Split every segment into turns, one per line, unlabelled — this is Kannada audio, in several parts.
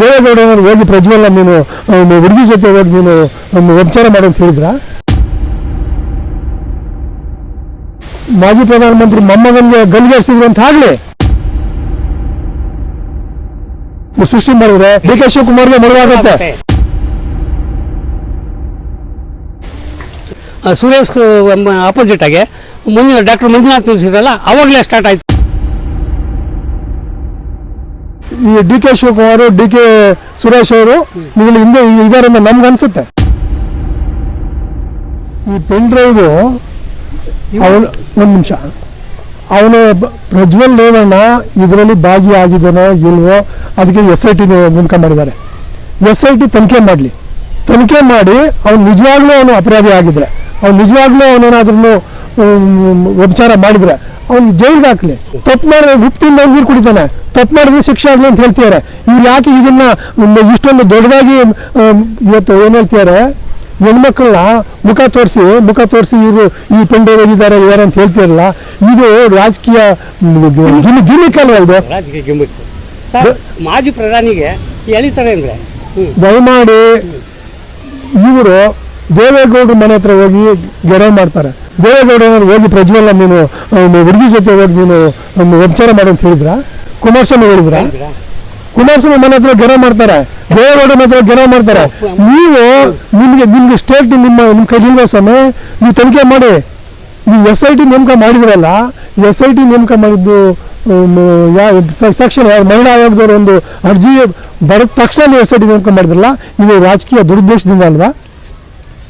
ದೇವೇಗೌಡ ಹೋಗಿ ಪ್ರಜ್ವಲ್ಲ ನೀನು ಹುಡುಗಿ ಜೊತೆ ಹೋಗಿ ನೀನು ವ್ಯಭಿಚಾರ ಮಾಡು ಅಂತ ಹೇಳಿದ್ರ? ಮಾಜಿ ಪ್ರಧಾನಮಂತ್ರಿ ಮೊಮ್ಮಗನ್ಗೆ ಗಲ್ಲಿಗೇರಿಸಿದ್ರು ಅಂತ ಆಗ್ಲಿ. ಸೃಷ್ಟಿ ಮಾಡಿದ್ರೆ ಡಿ ಕೆ ಶಿವಕುಮಾರ್ಗೆ ಮರುವಾಗತ್ತೆ.
ಸುರೇಶ್ ಆಪೋಸಿಟ್ ಆಗಿ, ಮುಂದಿನ ಡಾಕ್ಟರ್ ಮಂಜುನಾಥ್ ಅವಾಗಲೇ ಸ್ಟಾರ್ಟ್ ಆಯ್ತು.
ಈ D K Shivakumar, D K Suresh ಅವರು ಇವ್ರು ಹಿಂದೆ ಇದಾರೆ ಅಂತ ನಮ್ಗೆ ಅನ್ಸುತ್ತೆ. ಈ ಪೆನ್ ಡ್ರೈವ್ ಅವನು, ಒಂದು ನಿಮಿಷ. ಅವನು ಪ್ರಜ್ವಲ್ ರೇವಣ್ಣ ಇದರಲ್ಲಿ ಭಾಗಿಯಾಗಿದ್ದಾನೋ ಇಲ್ವೋ, ಅದಕ್ಕೆ ಎಸ್ ಐ ಟಿ ನೇಮಕ ಮಾಡಿದ್ದಾರೆ. ಎಸ್ ಐ ಟಿ ತನಿಖೆ ಮಾಡಲಿ. ತನಿಖೆ ಮಾಡಿ ಅವ್ನು ನಿಜವಾಗ್ಲೂ ಅವನು ಅಪರಾಧಿ ಆಗಿದ್ರೆ. ಅವ್ನು ನಿಜವಾಗ್ಲೂ ಅವನೇನಾದ್ರೂ ಉಪಚಾರ ಮಾಡಿದ್ರೆ ಅವ್ನು ಜೈಲ್ಗೆ ಹಾಕ್ಲಿ ತಪ್ಪು ಮಾಡಿದ್ರೆ ಹುಟ್ಟಿಂದ ಅವ್ನು ನೀರು ಕುಡಿತಾನೆ. ತಪ್ಪು ಮಾಡಿದ್ರೆ ಶಿಕ್ಷೆ ಆಗಲಿ ಅಂತ ಹೇಳ್ತಿದ್ದಾರೆ ಇವ್ರು ಯಾಕೆ ಇದನ್ನ ಇಷ್ಟೊಂದು ದೊಡ್ಡದಾಗಿ ಇವತ್ತು ಏನು ಹೇಳ್ತಿದ್ದಾರೆ ಹೆಣ್ಮಕ್ಳನ್ನ ಮುಖ ತೋರಿಸಿ ಮುಖ ತೋರಿಸಿ ಇವರು ಈ ಪೆಂಡೆ ಓದಿದ್ದಾರೆ ಯಾರು ಅಂತ ಹೇಳ್ತಿರಲ್ಲ ಇದು ರಾಜಕೀಯ ಗಿಮಿ ಗಿಮಿಕ್ ಅಲ್ವಾ ಇದು?
ರಾಜಕೀಯ ಮಾಜಿ ಪ್ರಧಾನಿಗೆ ಎಳಿತಾರೆ ಅಂದ್ರೆ
ದಯಮಾಡಿ ಇವರು ದೇವೇಗೌಡರ ಮನೆ ಹತ್ರ ಹೋಗಿ ಗೆಡವ್ ಮಾಡ್ತಾರೆ. ದೇವೇಗೌಡ ಏನಾದ್ರು ಹೋಗಿ ಪ್ರಜ್ವಲ್ಲ ನೀನು ಹುಡುಗಿ ಜೊತೆ ಹೋಗಿ ನೀನು ವ್ಯಭಿಚಾರ ಮಾಡು ಅಂತ ಹೇಳಿದ್ರ? ಕುಮಾರಸ್ವಾಮಿ ಹೇಳಿದ್ರ? ಕುಮಾರಸ್ವಾಮಿ ಮನೆ ಹತ್ರ ಗೆರವ್ ಮಾಡ್ತಾರೆ. ದೇವೇಗೌಡನ ಹತ್ರ ಗೆರವ್ ಮಾಡ್ತಾರೆ. ನೀವು ನಿಮ್ಗೆ ನಿಮ್ಗೆ ಸ್ಟೇಟ್ ನಿಮ್ಮ ನಿಮ್ಮ ಇಲ್ವಾ ಸ್ವಾಮಿ? ನೀವು ತನಿಖೆ ಮಾಡಿ. ನೀವು ಎಸ್ ಐ ಟಿ ನೇಮಕ ಮಾಡಿದ್ರಲ್ಲ ಎಸ್ ಐ ಟಿ ನೇಮಕ ಮಾಡಿದ್ದು ತಕ್ಷಣ ಮಹಿಳಾ ಆಯೋಗದವ್ರು ಒಂದು ಅರ್ಜಿ ಬರೋ ತಕ್ಷಣ ಎಸ್ ಐ ಟಿ ನೇಮಕ ಮಾಡಿದ್ರಲ್ಲ, ಇದು ರಾಜಕೀಯ ದುರುದ್ದೇಶದಿಂದ ಅಲ್ವಾ?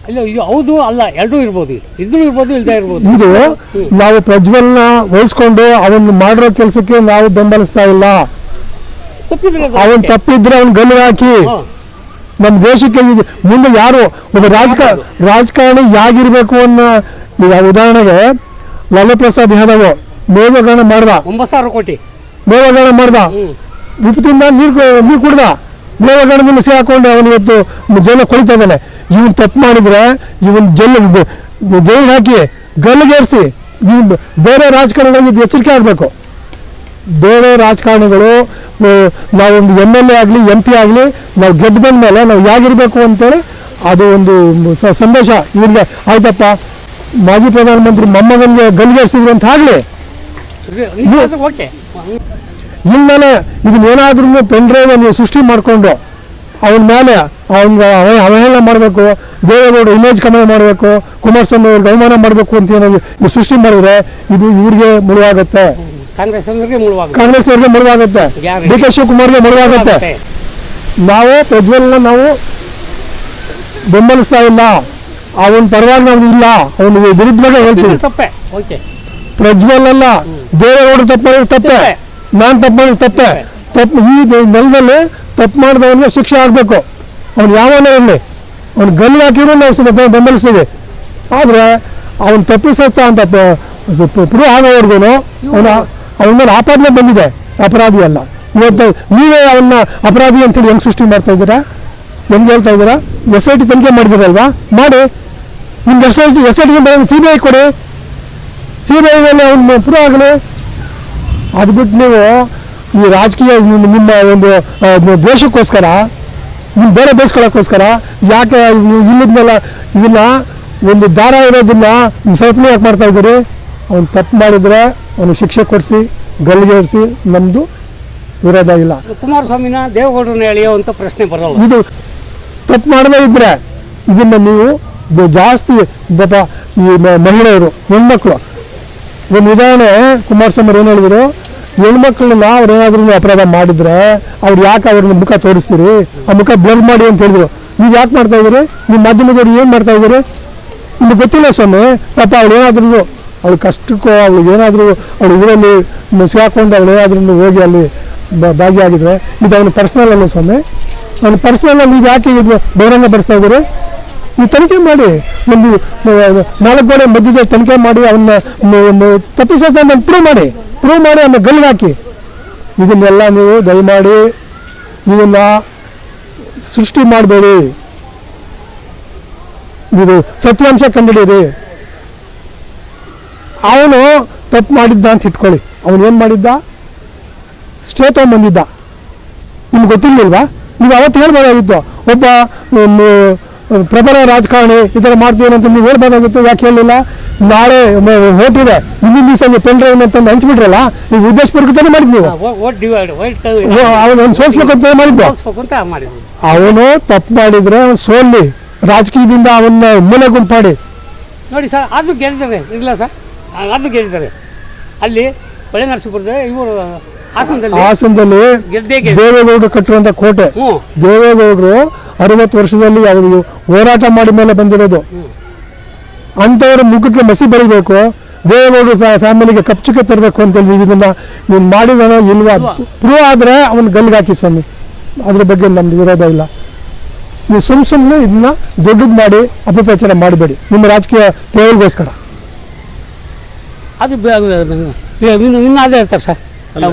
ಅಲ್ಲ ಇದು ಹೌದು ಅಲ್ಲ ಎರಡೂ ಇರ್ಬೋದು. ಇದ್ರೂ ಇರ್ಬೋದು ಇರ್ಬೋದು.
ಇದು ನಾವು ಪ್ರಜ್ವಲ್ನ ವಹಿಸ್ಕೊಂಡು ಅವನು ಮಾಡಿರೋ ಕೆಲಸಕ್ಕೆ ನಾವು ಬೆಂಬಲಿಸ್ತಾ ಇಲ್ಲ. ಅವನ್. ತಪ್ಪಿದ್ರೆ ಅವ್ನ ಗಲ್ಲು ಹಾಕಿ. ನಮ್ಮ ದೇಶಕ್ಕೆ ಮುಂದೆ ಯಾರು ಒಬ್ಬ ರಾಜಕ ರಾಜಕಾರಣಿ ಯಾಗಿರ್ಬೇಕು ಅನ್ನೋ ಈಗ ಉದಾಹರಣೆಗೆ ಲಾಲು ಪ್ರಸಾದ್ ಯಾದವ್ ಮೇವಗಾನ ಮಾಡ್ದ.
ಒಂಬತ್ತು ಸಾವಿರ ಕೋಟಿ.
ಮೇವಗಾನ ಮಾಡ್ದ.
ಹ್ಮ್.
ಉಪ್ಪು ತಿಂದ ನೀರು ನೀರು ಕುಡ್ದ. ಸಿಹಿ ಹಾಕೊಂಡು ಅವನು ಇವತ್ತು ಜೈಲ ಕೊಳಿತಾ ಇದ್ದಾನೆ. ಇವನ್ ತಪ್ಪು ಮಾಡಿದ್ರೆ ಇವನ್ ಜೈಲ್ ಜೈಲ್ ಹಾಕಿ ಗಲ್ಲಿಗೇರಿಸಿ ಇವ್ನ್ ಬೇರೆ ರಾಜಕಾರಣಿಗಳಿಗೆ ಎಚ್ಚರಿಕೆ ಆಗಬೇಕು. ಬೇರೆ ರಾಜಕಾರಣಿಗಳು ನಾವೊಂದು ಎಂ ಎಲ್ ಎ ಆಗಲಿ, ಎಂ ಪಿ ಆಗಲಿ, ನಾವು ಗೆದ್ದು ಮೇಲೆ ನಾವು ಹೇಗಿರಬೇಕು ಅಂತೇಳಿ ಅದು ಒಂದು ಸಂದೇಶ ಇವ್ರಿಗೆ. ಆಯ್ತಪ್ಪ, ಮಾಜಿ ಪ್ರಧಾನಮಂತ್ರಿ ಮೊಮ್ಮಗನಿಗೆ ಗಲ್ಲಿಗೇರಿಸಿದ್ರು ಅಂತ ಆಗಲಿ. ಇನ್ಮೇಲೆ ಇದನ್ನೇನಾದ್ರೂ ಪೆನ್ ಡ್ರೈವ್ ನೀವು ಸೃಷ್ಟಿ ಮಾಡಿಕೊಂಡು ಅವನ ಮೇಲೆ ಅವನಿಗೆ ಅವಹೇಳನ ಮಾಡಬೇಕು ದೇವೇಗೌಡ ಇಮೇಜ್ ಕಮ್ಮಿ ಮಾಡಬೇಕು ಕುಮಾರಸ್ವಾಮಿ ಅವ್ರಿಗೆ ಅವಮಾನ ಮಾಡಬೇಕು ಅಂತ ಏನಾದ್ರು ಸೃಷ್ಟಿ ಮಾಡಿದ್ರೆ ಇದು ಇವ್ರಿಗೆ ಮುಳುವಾಗುತ್ತೆ.
ಕಾಂಗ್ರೆಸ್
ಅವ್ರಿಗೆ ಮುಳುವಾಗುತ್ತೆ. D K ಶಿವಕುಮಾರ್ಗೆ ಮುಳುವಾಗುತ್ತೆ. ನಾವು ಪ್ರಜ್ವಲ್ನ ನಾವು ಬೆಂಬಲಿಸ್ತಾ ಇಲ್ಲ. ಅವನ ಪರವಾಗಿ ನಾವು ಇಲ್ಲ. ಅವನಿಗೆ ವಿರುದ್ಧವಾಗಿ ಹೇಳ್ತೀವಿ.
ತಪ್ಪೆ.
ಪ್ರಜ್ವಲ್ ಅಲ್ಲ ದೇವೇಗೌಡ ತಪ್ಪು ತಪ್ಪೇ ತಪ್ಪೆ.
ತಪ್ಪೆ.
ನಾನ್ ತಪ್ಪು ಮಾಡಿದ ತಪ್ಪೆ. ತಪ್ಪು ಈ ನೆಲದಲ್ಲಿ ತಪ್ಪು ಮಾಡಿದವನಿಗೆ ಶಿಕ್ಷೆ ಆಗಬೇಕು. ಅವ್ನು ಯಾವನೇ ಇರಲಿ. ಅವ್ನು ಗಲ್ಲಿ ಹಾಕಿದ್ರು ನಾವು ಸ್ವಲ್ಪ ಬೆಂಬಲಿಸ್ತೀವಿ. ಆದರೆ ಅವನು ತಪ್ಪಿಸತ್ತ ಅಂತ ಪ್ರೂವ್ ಆಗೋವರೆಗೂ ಅವನು ಅವನ ಮೇಲೆ ಆಪಾದನೆ ಬಂದಿದೆ. ಅಪರಾಧಿ ಅಲ್ಲ. ಇವತ್ತು ನೀವೇ ಅವನ್ನ ಅಪರಾಧಿ ಅಂತೇಳಿ ಹೆಂಗ್ ಸೃಷ್ಟಿ ಮಾಡ್ತಾ ಇದ್ದೀರಾ? ಹೆಂಗೆ ಹೇಳ್ತಾ ಇದ್ದೀರಾ? ಎಸ್ ಐ ಟಿ ತನಿಖೆ ಮಾಡಿದಿರಲ್ವಾ ಮಾಡಿ. ನಿಮ್ಗೆ S I T S I T C B I ಕೊಡಿ. ಸಿ ಬಿ ಐನಲ್ಲಿ ಅವ್ನು ಪ್ರೂವ್ ಆಗಲಿ. ಅದು ಬಿಟ್ಟು ನೀವು ಈ ರಾಜಕೀಯ ನಿಮ್ಮ ಒಂದು ದೇಶಕ್ಕೋಸ್ಕರ ದ್ವೇಷಕ್ಕೋಸ್ಕರ ನಿಮ್ಮ ಬೇರೆ ಬೇಯಿಸ್ಕೊಳ್ಳೋಕ್ಕೋಸ್ಕರ ಯಾಕೆ ಇಲ್ಲಿದ್ಮೇಲೆ ಇದನ್ನ ಒಂದು ದಾರ ಇರೋದನ್ನ ಸಲ್ಪನೆ ಯಾಕೆ ಮಾಡ್ತಾ ಇದ್ದೀರಿ? ಅವ್ನು ತಪ್ಪು ಮಾಡಿದ್ರೆ ಅವನು ಶಿಕ್ಷೆ ಕೊಡಿಸಿ ಗಲ್ಲಿಗೇರಿಸಿ ನಮ್ಮದು ವಿರೋಧ ಇಲ್ಲ.
ಕುಮಾರಸ್ವಾಮಿನ ದೇವೇಗೌಡರನ್ನ ಅಂತ ಪ್ರಶ್ನೆ ಬರಲ್ಲ.
ಇದು ತಪ್ಪು ಮಾಡದೇ ಇದ್ರೆ ಇದನ್ನ ನೀವು ಜಾಸ್ತಿ ಪಾಪ ಈ ಮಹಿಳೆಯರು ಹೆಣ್ಮಕ್ಳು ಒಂದು ಉದಾಹರಣೆ ಕುಮಾರಸ್ವಾಮಿ ಏನು ಹೇಳಿದ್ರು? ಹೆಣ್ಮಕ್ಳನ್ನ ಅವ್ರು ಏನಾದ್ರೂ ಅಪರಾಧ ಮಾಡಿದ್ರೆ ಅವ್ರು ಯಾಕೆ ಅವ್ರನ್ನ ಮುಖ ತೋರಿಸ್ತೀರಿ? ಆ ಮುಖ ಬ್ಲರ್ ಮಾಡಿ ಅಂತ ಹೇಳಿದ್ರು. ನೀವು ಯಾಕೆ ಮಾಡ್ತಾ ಇದ್ದೀರಿ? ನಿಮ್ಮ ಮಾಧ್ಯಮದವ್ರು ಏನು ಮಾಡ್ತಾ ಇದ್ದೀರಿ? ನಿಮ್ಗೆ ಗೊತ್ತಿಲ್ಲ ಸ್ವಾಮಿ, ಪಾಪ ಅವ್ಳು ಏನಾದ್ರೂ, ಅವಳು ಕಷ್ಟಕ್ಕೋ ಅವಳು ಏನಾದರೂ, ಅವಳು ಇದರಲ್ಲಿ ಸಿಗಾಕೊಂಡು ಅವಳು ಏನಾದ್ರೂ ಹೋಗಿ ಅಲ್ಲಿ ಭಾಗಿಯಾಗಿದ್ರೆ, ಇದು ಅವನು ಪರ್ಸನಲ್ ಅಲ್ಲ ಸ್ವಾಮಿ. ಅವ್ನು ಪರ್ಸನಲ್ ನೀವು ಯಾಕೆ ಬಹಿರಂಗ ಪಡಿಸ್ತಾ ನೀವು ತನಿಖೆ ಮಾಡಿ, ಒಂದು ನಾಲ್ಕು ಗೋಡೆ ಮಧ್ಯದ ತನಿಖೆ ಮಾಡಿ ಅವನ್ನ ತಪ್ಪಿಸೋದನ್ನ ಪ್ರೂವ್ ಮಾಡಿ. ಪ್ರೂವ್ ಮಾಡಿ ಅವನ್ನ ಗಲ್ಲಿಗೆ ಹಾಕಿ. ಇದನ್ನೆಲ್ಲ ನೀವು ದಯಮಾಡಿ ಇದನ್ನ ಸೃಷ್ಟಿ ಮಾಡಬೇಡಿ. ಇದು ಸತ್ಯಾಂಶ ಕಂಡುಹಿಡಿಯಿರಿ ಅವನು ತಪ್ಪು ಮಾಡಿದ್ದ ಅಂತ ಇಟ್ಕೊಳ್ಳಿ. ಅವನು ಏನು ಮಾಡಿದ್ದ? ಸ್ಟೇ ಬಂದಿದ್ದ. ನಿಮ್ಗೆ ಗೊತ್ತಿರ್ಲಿಲ್ವಾ? ನೀವು ಅವತ್ತು ಹೇಳ್ಬೋದಾಗಿತ್ತು ಒಬ್ಬ ಪ್ರಬಲ ರಾಜಕಾರಣಿ ಈ ಥರ ಮಾಡ್ತೀವಿ ಅಂತ ನೀವು ಹೇಳ್ಬೋದಾಗಿತ್ತು ಯಾಕೆ ಹೇಳಲಿಲ್ಲ ನಾಳೆ ಹೋಟಿದೆ ಮುಂದಿನ ದಿವಸ ನೀವು ಪೆನ್ ಡ್ರೈವ್ ಅಂತ ಹಂಚ್ಬಿಟ್ರಲ್ಲ ನೀವು ಉದ್ದೇಶಪೂರ್ವಕತಾನೆ ಮಾಡಿದ್ ನೀವು.
ವೈಟ್
ಅವನು ಮಾಡಿದ್ದು.
ಅಂತ ಮಾಡಿದ್ವಿ.
ಅವನು ತಪ್ಪು ಮಾಡಿದ್ರೆ ಅವನು ಸೋಲ್ಲಿ. ರಾಜಕೀಯದಿಂದ ಅವನ್ನ ಮೂಲೆ ಗುಂಪಾಡಿ. ಮಾಡಿ
ನೋಡಿ ಸರ್ ಅದು ಗೆಲ್ತಾರೆ ಇಲ್ಲ ಸರ್? ಅದು ಗೆಲ್ತಾರೆ ಅಲ್ಲಿ ಹೊಳೆ ನರಸೀಪುರದ ಇವರು ಹಾಸನದಲ್ಲಿ
ಹಾಸನದಲ್ಲಿ ದೇವೇಗೌಡರು ಕಟ್ಟಿರುವಂತ ಕೋಟೆ. ದೇವೇಗೌಡರು ಅರವತ್ತು ವರ್ಷದಲ್ಲಿ ಅವರು ಹೋರಾಟ ಮಾಡಿ ಮೇಲೆ ಬಂದಿರೋದು ಅಂಥವ್ರ ಮುಖಕ್ಕೆ ಮಸಿ ಬರೀಬೇಕು ದೇವೇಗೌಡರು ಫ್ಯಾಮಿಲಿಗೆ ಕಪ್ಚುಕ್ಕೆ ತರಬೇಕು ಅಂತ ಹೇಳಿ ಇದನ್ನ ನೀನು ಮಾಡಿದನೋ ಇಲ್ವಾ ಪ್ರೂವ್ ಆದ್ರೆ ಅವನು ಗಲ್ಲಿಗೆ ಹಾಕಿ ಸ್ವಾಮಿ ಅದ್ರ ಬಗ್ಗೆ ನಮ್ದು ವಿರೋಧ ಇಲ್ಲ ನೀವು ಸುಮ್ ಸುಮ್ಮನೆ ಇದನ್ನ ದೊಡ್ಡದು ಮಾಡಿ ಅಪಪ್ರಚಾರ ಮಾಡಬೇಡಿ ನಿಮ್ಮ ರಾಜಕೀಯ ಪ್ರಯೋಗಗೋಸ್ಕರ
ಅದು ಇನ್ನು ಅದೇ ಇರ್ತಾರೆ ಸರ್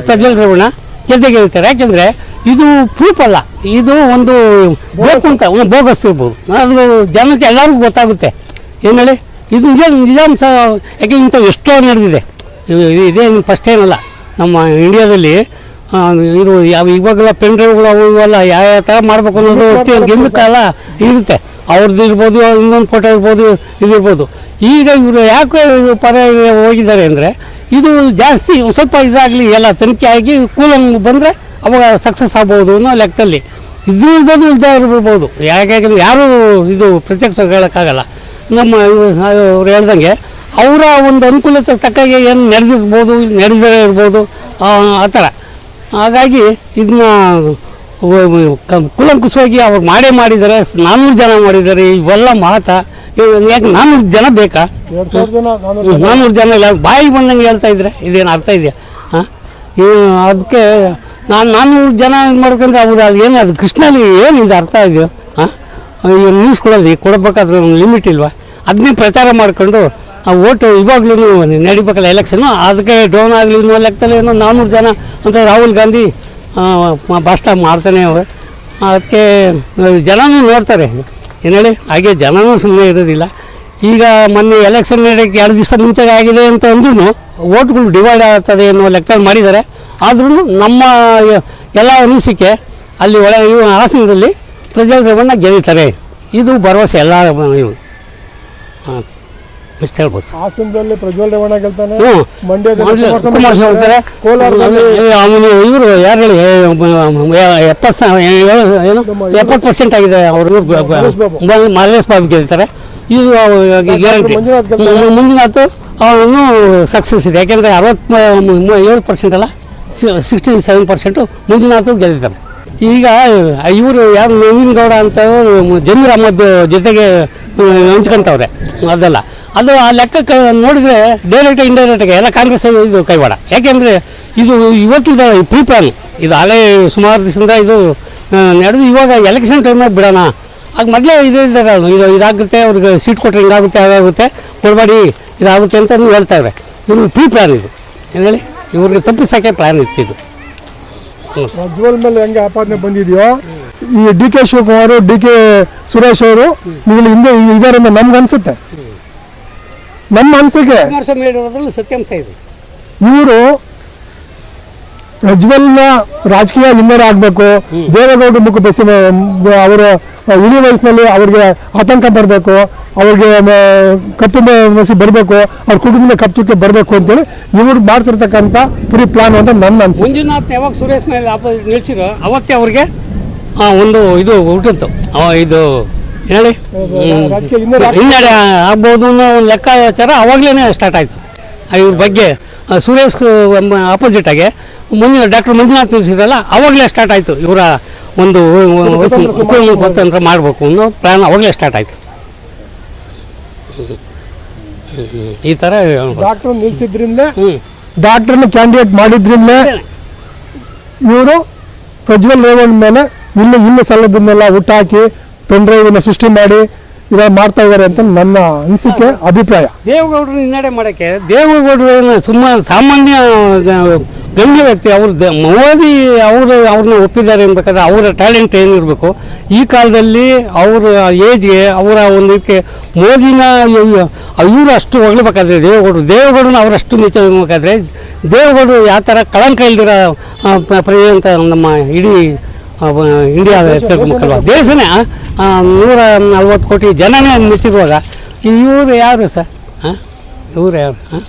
ಪ್ರಜ್ವಲ್ ರೇವಣ್ಣ ಗೆದ್ದೆ ಗೆಲ್ತಾರೆ ಯಾಕೆಂದ್ರೆ ಇದು ಪ್ರೂಫ್ ಅಲ್ಲ. ಇದು ಒಂದು ಬೇಕು ಅಂತ ಒಂದು ಬೋಗಸ್ ಇರ್ಬೋದು. ಅದು ಜನಕ್ಕೆ ಎಲ್ಲರಿಗೂ ಗೊತ್ತಾಗುತ್ತೆ. ಏನು ಹೇಳಿ? ಇದು ನಿಜ ಸಹ ಯಾಕೆ ಇಂಥ ಎಷ್ಟೋ ನಡೆದಿದೆ? ಇದು- ಇದು- ಇದೇನು ಫಸ್ಟ್ ಏನಲ್ಲ ನಮ್ಮ ಇಂಡಿಯಾದಲ್ಲಿ ಇದು ಯಾವ ಇವಾಗೆಲ್ಲ ಪೆನ್ ಡ್ರೈವ್ಗಳು ಅವು ಇವೆಲ್ಲ ಯಾವ ಯಾವ ಥರ ಮಾಡಬೇಕು ಅನ್ನೋದು ಗಿಮಿಕ್ ಎಲ್ಲ ಇರುತ್ತೆ. ಅವ್ರದ್ದು ಇರ್ಬೋದು ಇನ್ನೊಂದು ಫೋಟೋ ಇರ್ಬೋದು ಇದಿರ್ಬೋದು ಈಗ ಇವರು ಯಾಕೆ ಪರ ಹೋಗಿದ್ದಾರೆ ಅಂದರೆ ಇದು ಜಾಸ್ತಿ ಸ್ವಲ್ಪ ಇದಾಗಲಿ ಎಲ್ಲ ತನಿಖೆ ಆಗಿ ಕೂಲಂಗ್ ಬಂದರೆ ಅವಾಗ ಸಕ್ಸಸ್ ಆಗ್ಬೋದು ಅನ್ನೋ ಲೆಕ್ಕದಲ್ಲಿ. ಇದು ಇರ್ಬೋದು ಇಲ್ಲದೆ ಇರ್ಬೋದು. ಯಾಕೆಂದ್ರೆ ಯಾರು ಇದು ಪ್ರತ್ಯಕ್ಷ ಹೇಳೋಕ್ಕಾಗಲ್ಲ. ನಮ್ಮ ಅವ್ರು ಹೇಳ್ದಂಗೆ ಅವರ ಒಂದು ಅನುಕೂಲತೆ ತಕ್ಕಾಗೆ ಏನು ನಡೆದಿರ್ಬೋದು ನಡೆದಿರೇ ಇರ್ಬೋದು ಆ ಥರ. ಹಾಗಾಗಿ ಇದನ್ನ ಕುಲಂಕುಷವಾಗಿ ಅವ್ರು ಮಾಡೇ ಮಾಡಿದ್ದಾರೆ ನಾನ್ನೂರು ಜನ ಮಾಡಿದ್ದಾರೆ ಇವೆಲ್ಲ ಮಾತ. ಯಾಕೆ ನಾನ್ನೂರು ಜನ ಬೇಕಾ? ನಾನ್ನೂರು ಜನ ಇಲ್ಲ ಬಾಯಿಗೆ ಬಂದಂಗೆ ಹೇಳ್ತಾ ಇದ್ರೆ ಇದೇನು ಅರ್ಥ ಇದೆಯಾ? ಹಾಂ? ಅದಕ್ಕೆ ನಾನು ನಾನ್ನೂರು ಜನ ಇದು ಮಾಡ್ಕೊಂಡ್ರೆ ಅವ್ರು ಅದು ಏನು ಅದು ಕೃಷ್ಣಲ್ಲಿ ಏನು ಇದು ಅರ್ಥ ಇದೆಯೋ? ಹಾಂ? ನ್ಯೂಸ್ ಕೊಡೋದು ಕೊಡಬೇಕಾದ್ರೆ ಲಿಮಿಟ್ ಇಲ್ವಾ? ಅದನ್ನೇ ಪ್ರಚಾರ ಮಾಡಿಕೊಂಡು ಆ ಓಟು ಇವಾಗಲೂ ನಡಿಬೇಕಲ್ಲ ಎಲೆಕ್ಷನ್ನು ಅದಕ್ಕೆ ಡೌನ್ ಆಗಲಿ ಇನ್ನೂ ಲೆಕ್ಕದಲ್ಲಿ ಏನೋ ನಾನ್ನೂರು ಜನ ಅಂತ ರಾಹುಲ್ ಗಾಂಧಿ ಭಾಷಣ ಮಾಡ್ತಾನೆ ಅವ್ರೆ. ಅದಕ್ಕೆ ಜನನೂ ನೋಡ್ತಾರೆ. ಏನು ಹೇಳಿ? ಹಾಗೆ ಜನನೂ ಸುಮ್ಮನೆ ಇರೋದಿಲ್ಲ. ಈಗ ಮೊನ್ನೆ ಎಲೆಕ್ಷನ್ ನಡೆಯೋಕ್ಕೆ ಎರಡು ದಿವಸ ಮುಂಚೆ ಆಗಿದೆ ಅಂತ ಅಂದ್ರೂ ಓಟ್ಗಳು ಡಿವೈಡ್ ಆಗ್ತದೆ ಅನ್ನೋ ಲೆಕ್ಕದಲ್ಲಿ ಮಾಡಿದ್ದಾರೆ. ಆದ್ರೂ ನಮ್ಮ ಎಲ್ಲ ಅನಿಸಿಕೆ ಅಲ್ಲಿ ಒಳ ಆಸನದಲ್ಲಿ ಹಾಸನದಲ್ಲಿ ಪ್ರಜ್ವಲ್ ಗೆಲ್ತಾರೆ ಗೆಲ್ಲುತ್ತಾರೆ ಇದು ಭರವಸೆ ಎಲ್ಲ ಇವು. ಹಾಂ ಇಷ್ಟು ಹೇಳ್ಬೋದು. ಸರ್.
ಹಾಸನದಲ್ಲಿ ಪ್ರಜ್ವಲ್ ರೇವಣ್ಣ ಗೆಲ್ತಾನೆ
ಹ್ಞೂ
ಮಂಡ್ಯದಲ್ಲಿ
ಮಂಡ್ಯ-
ಕುಮಾರಸ್ವಾಮಿ
ಕುಮಾರಸ್ವಾಮಿ
ಗೆಲ್ತಾರೆ.
ಅಂತಾರೆ
ಕೋಲಾರದಲ್ಲಿ
ಅವನು ಇವರು ಯಾರು ಹೇಳಿ ಎಪ್ಪತ್ತು ಏನು ಎಪ್ಪತ್ತು ಪರ್ಸೆಂಟ್ ಆಗಿದೆ ಅವರು.
ಮಹೇಶ್ ಬಾಬು.
ಗೆಲ್ತಾರೆ. ಇದು ಗ್ಯಾರಂಟಿ. ಮುಂದಿನ ಅವನು ಸಕ್ಸಸ್ ಇದೆ. ಯಾಕೆಂದರೆ ಅರವತ್ತು ಏಳು ಪರ್ಸೆಂಟ್ ಅಲ್ಲ ಸಿಕ್ಸ್ಟಿ ಸೆವೆನ್ ಪರ್ಸೆಂಟು ಮಂಜುನಾಥ್ ಗೆದ್ದಿದ್ದಾರೆ. ಈಗ ಇವರು ಯಾರು ನವೀನ್ ಗೌಡ ಅಂತ ಜಮೀರ್ ಅಹಮದ್ ಜೊತೆಗೆ ಹಂಚ್ಕೊಂತವ್ರೆ. ಅದೆಲ್ಲ. ಅದು ಆ ಲೆಕ್ಕಕ್ಕೆ ನೋಡಿದ್ರೆ ಡೈರೆಕ್ಟ್ ಇಂಡೈರೆಕ್ಟಾಗಿ ಎಲ್ಲ ಕಾಂಗ್ರೆಸ್ ಇದು ಕೈವಾಡ. ಯಾಕೆಂದರೆ ಇದು ಇವತ್ತಿದ ಪ್ರೀ ಪ್ಲಾನ್ ಇದು ಹಳೆ ಸುಮಾರು ದಿವಸದಿಂದ ಇದು ನಡೆದು ಇವಾಗ ಎಲೆಕ್ಷನ್ ಟೈಮಾಗಿ ಬಿಡೋಣ. ಆಗ ಮೊದಲೇ ಇದು ಇದ್ದಾರೆ ಇದು ಇದಾಗುತ್ತೆ, ಅವ್ರಿಗೆ ಸೀಟ್ ಕೊಟ್ಟರೆ ಹಿಂಗಾಗುತ್ತೆ ಹಾಗಾಗುತ್ತೆ ಕೊಡಬೇಡಿ, ಇದಾಗುತ್ತೆ ಅಂತ ಹೇಳ್ತಾ ಇದ್ದಾರೆ ಪ್ರೀ ಪ್ಲಾನ್ ಇದು. ಏನು ಹೇಳಿ? ಇವ್ರಿಗೆ ತಪ್ಪಿಸೋಕ್ಕೆ ಪ್ಲಾನ್ ಇತ್ತು ಇದು
ಪ್ರಜ್ವಲ್ ಮೇಲೆ ಹೆಂಗೆ ಆಪಾದನೆ ಬಂದಿದೆಯೋ? ಈ D K Shivakumar D K Suresh ಅವರು ನೀವು ಹಿಂದೆ ಇದಾರೆ ಅಂತ ನಮ್ಗೆ ಅನ್ಸುತ್ತೆ. ನಮ್ಮ ಅನ್ಸಿಕೆ.
ಸತ್ಯಾಂಶ ಇದೆ.
ಇವರು ಪ್ರಜ್ವಲ್ನ ರಾಜಕೀಯ ಆಗಬೇಕು. ದೇವೇಗೌಡ ಮುಖ ಬೆಸಿ ಅವರ ಇಳಿ ವಯಸ್ಸಿನಲ್ಲಿ ಅವ್ರಿಗೆ ಆತಂಕ ಬರಬೇಕು ಅವ್ರಿಗೆ ಕಟ್ಟುಂಬ ಕಪ್ಪು ಮಸಿ ಬರಬೇಕು. ಅವ್ರ ಕುಟುಂಬದ ಕಪ್ಪುಕ್ಕೆ ಬರಬೇಕು ಅಂತೇಳಿ ಇವ್ರು ಮಾಡ್ತಿರ್ತಕ್ಕಂಥ ಪ್ರೀ ಪ್ಲಾನ್ ಅಂತ ನನ್ನ ಅನ್ಸುತ್ತೆ
ಮಂಜುನಾಥ್ ಯಾವಾಗ ಸುರೇಶ್ ಮೇಲೆ ಆಪೋಸಿಟ್ ನಿಲ್ಸಿರೋ? ಅವತ್ತೇ ಅವ್ರಿಗೆ? ಒಂದು ಇದು ಹುಟ್ಟಿತ್ತು ಇದು ಹೇಳಿ.
ಹಿನ್ನಡೆ ಆಗ್-
ಆಗ್ಬೋದು ಅನ್ನೋ ಒಂದು ಲೆಕ್ಕಾಚಾರ ಅವಾಗಲೇ ಸ್ಟಾರ್ಟ್ ಆಯಿತು. ಇವ್ರ ಬಗ್ಗೆ ಸುರೇಶ್ ಆಪೋಸಿಟ್ ಆಗಿ. ಮುಂದಿನ ಡಾಕ್ಟರ್ ಮಂಜುನಾಥ್ ನಿಲ್ಸಿದ್ರಲ್ಲ ಅವಾಗಲೇ ಸ್ಟಾರ್ಟ್ ಆಯಿತು. ಇವರ ಒಂದು ಸ್ವತಂತ್ರ ಮಾಡಬೇಕು. ಅನ್ನೋ ಪ್ಲಾನ್ ಅವಾಗಲೇ ಸ್ಟಾರ್ಟ್ ಆಯಿತು. ಈ ಥರ
ಡಾಕ್ಟರ್ ನಿಲ್ಸಿದ್ರಿಂದ ಡಾಕ್ಟರ್ನ ಕ್ಯಾಂಡಿಡೇಟ್ ಮಾಡಿದ್ರಿಂದ ಇವರು ಪ್ರಜ್ವಲ್ ರೇವಣ್ಣ ಮೇಲೆ ಇನ್ನು ಇನ್ನು ಸಲ್ಲದನ್ನೆಲ್ಲ ಹುಟ್ಟಾಕಿ ಪೆನ್ ಡ್ರೈವನ್ನ ಸೃಷ್ಟಿ ಮಾಡಿ ಇವಾಗ ಮಾಡ್ತಾ ಇದ್ದಾರೆ ಅಂತ ನನ್ನ ಅನಿಸಿಕೆ ಅಭಿಪ್ರಾಯ.
ದೇವೇಗೌಡರು ಹಿನ್ನಡೆ ಮಾಡೋಕ್ಕೆ ದೇವೇಗೌಡರು ಸುಮ್ಮನೆ ಸುಮ್ಮ ಸಾಮಾನ್ಯ ಗಣ್ಯ ವ್ಯಕ್ತಿ ಅವರು ಮೋದಿ ಅವರು ಅವ್ರನ್ನ ಒಪ್ಪಿದ್ದಾರೆ ಅನ್ಬೇಕಾದ್ರೆ ಅವರ ಟ್ಯಾಲೆಂಟ್ ಏನಿರಬೇಕು. ಈ ಕಾಲದಲ್ಲಿ ಅವರ ಏಜ್ಗೆ ಅವರ ಒಂದು ಇದಕ್ಕೆ ಮೋದಿನ ಇವರು ಅಷ್ಟು ಹೊಗಳಬೇಕಾದ್ರೆ ದೇವೇಗೌಡರು. ದೇವೇಗೌಡನ ಅವರಷ್ಟು ಮೆಚ್ಚಬೇಕಾದ್ರೆ ದೇವೇಗೌಡರು ಯಾವ ಥರ ಕಳಂಕ ಇಲ್ದಿರೋ ಪ್ರಜೆ ಅಂತ ನಮ್ಮ ಇಡೀ ಇಂಡಿಯಾದ ತಿಳ್ಕೊಬೇಕಲ್ವ ದೇಶನೇ ಆ, ನೂರ ನಲ್ವತ್ತು ಕೋಟಿ ಜನನೇ ಮೆಚ್ಚಿರುವಾಗ ಇವರು ಯಾರು ಸರ್? ಹಾಂ ಇವ್ರು ಯಾರು? ಹಾಂ